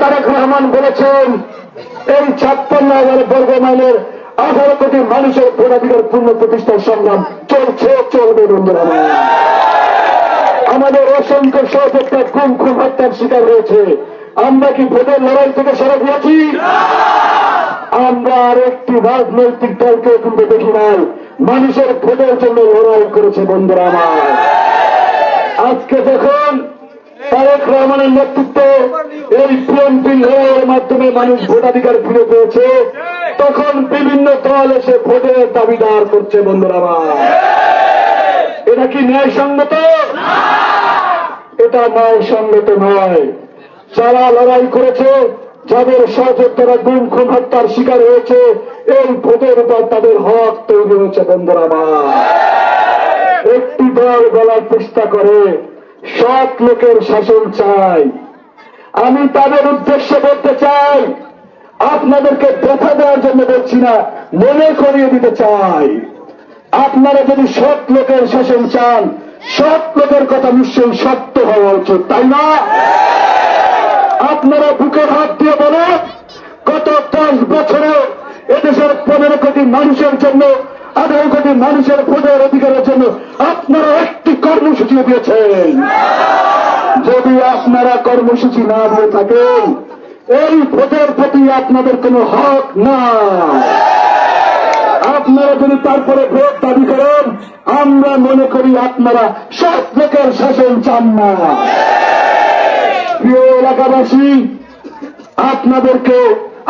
তারেক রহমান বলেছেন, এই ছাপ্পান্ন হাজার আঠারো কোটি মানুষের পূর্ণ প্রতিষ্ঠার সংগ্রাম চলছে, চলবে আমাদের অসংখ্য সহযোগিতা খুন খুন হত্যার শিকার হয়েছে। আমরা কি ভোটের লড়াই থেকে সরে দিয়েছি আমরা আর একটি রাজনৈতিক দলকে কিন্তু দেখি নাই। মানুষের ভোটের জন্য লড়াই করেছে বন্ধুরা আমার। আজকে যখন তারেক রহমানের নেতৃত্বে এই বিএনপি লড়াইয়ের মাধ্যমে মানুষ ভোটাধিকার ফিরে পেয়েছে, তখন বিভিন্ন দল এসে ভোটের দাবিদার করছে বন্ধুরা আমার। এটা কি ন্যায়সঙ্গত? এটা ন্যায়সঙ্গত নয়। যারা লড়াই করেছে, যাদের সহযোদ্ধারা গুম খুন হত্যার শিকার হয়েছে, এই ভোটের উপর তাদের হক তৈরি হয়েছে, বন্ধুরা আমার। একটি দল বলার চেষ্টা করে, সৎ লোকের শাসন চাই। আমি তাদের উদ্দেশ্যে বলতে চাই, আপনাদেরকে ব্যথা দেওয়ার জন্য বলছি না, মনে করিয়ে দিতে চাই। আপনারা যদি সৎ লোকের শাসন চান, সৎ লোকের কথা নিশ্চয়ই সত্য হওয়া উচিত, তাই না? আপনারা বুকের হাত দিয়ে বলেন, গত দশ বছরে এদেশের পনেরো কোটি মানুষের জন্য, আঠারো কোটি মানুষের ভোটের অধিকারের জন্য আপনারা একটি কর্মসূচি দিয়েছেন। যদি আপনারা কর্মসূচি না দিয়ে থাকেন, এই ভোটের প্রতি আপনাদের কোনো হক না আপনারা যদি তারপরে ভোট দাবি করেন, আমরা মনে করি আপনারা সব লোকের শাসন চান না। প্রিয় এলাকাবাসী, আপনাদেরকে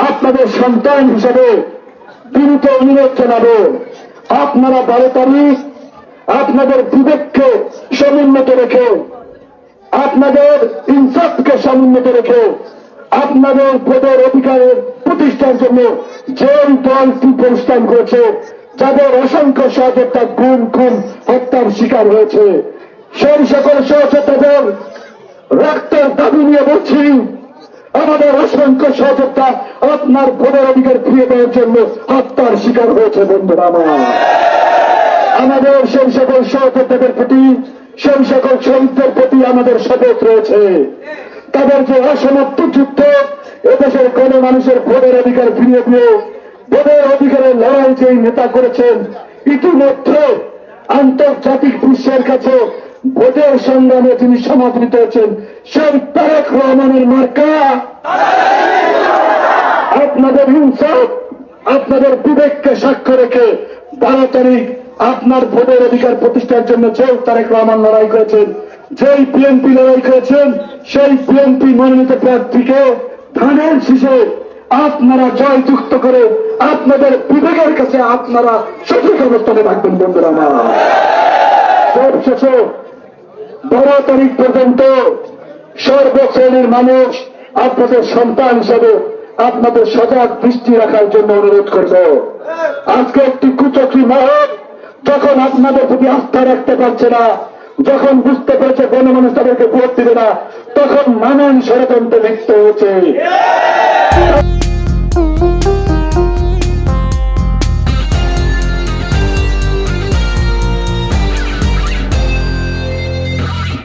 আপনাদের সন্তান হিসেবে বিনীত অনুরোধ জানাব। আপনারা বারো তারিখ আপনাদের বিবেককে সমুন্নত রেখে, আপনাদের ইনসাফকে সমুন্নত রেখে, আপনাদের ভোটের অধিকারের প্রতিষ্ঠার জন্য যে দলটি প্রস্থান করেছে, যাদের অসংখ্য সহযোগিতা গুম, খুন, হত্যার শিকার হয়েছে। সেই সকল সহযোগিতাদের রক্তের দাবি নিয়ে বলছি, আমাদের অসংখ্য সহযোগিতা আপনার ভোটের অধিকার ফিরিয়ে দেওয়ার জন্য হত্যার শিকার হয়েছে বন্ধুরা আমার। আমাদের সেই সকল সহযোদ্ধাদের প্রতি, সেই সকল শহীদদের প্রতি আমাদের শপথ রয়েছে। তাদের যে অসমাপ্ত যুদ্ধ, এদেশের কোন মানুষের ভোটের অধিকার ফিরিয়ে দিয়ে, ভোটের অধিকারের লড়াই যে নেতা করেছেন, ইতিমধ্যে আন্তর্জাতিক বিশ্বের কাছে ভোটের সংগ্রামে যিনি সমাদৃত হয়েছেন সেই তারেক রহমানের মার্কা। আপনাদের হিংসা, আপনাদের বিবেককে সাক্ষ্য রেখে বারো তারিখ আপনার ভোটের অধিকার প্রতিষ্ঠার জন্য যে তারেক রহমান লড়াই করেছেন, যেই বিএনপি লড়াই করেছেন, সেই বিএনপি মনোনীত প্রার্থীকে ধানের শীষে আপনারা জয়যুক্ত করে আপনাদের বিবেকের কাছে আপনারা সঠিক অবস্থানে থাকবেন, বন্ধুরা আমার। সবশেষে বারো তারিখ পর্যন্ত সর্বশ্রেণীর মানুষ আপনাদের সন্তান হিসেবে আপনাদের সজাগ দৃষ্টি রাখার জন্য অনুরোধ করব। আজকে একটি কুচক্রি মহল যখন আপনাদের প্রতি আস্থা রাখতে পারছে না, যখন বুঝতে পেরেছে গণমানুষ তাদেরকে ভোট দিবে না, তখন নানান ষড়যন্ত্রে লিপ্ত হয়েছে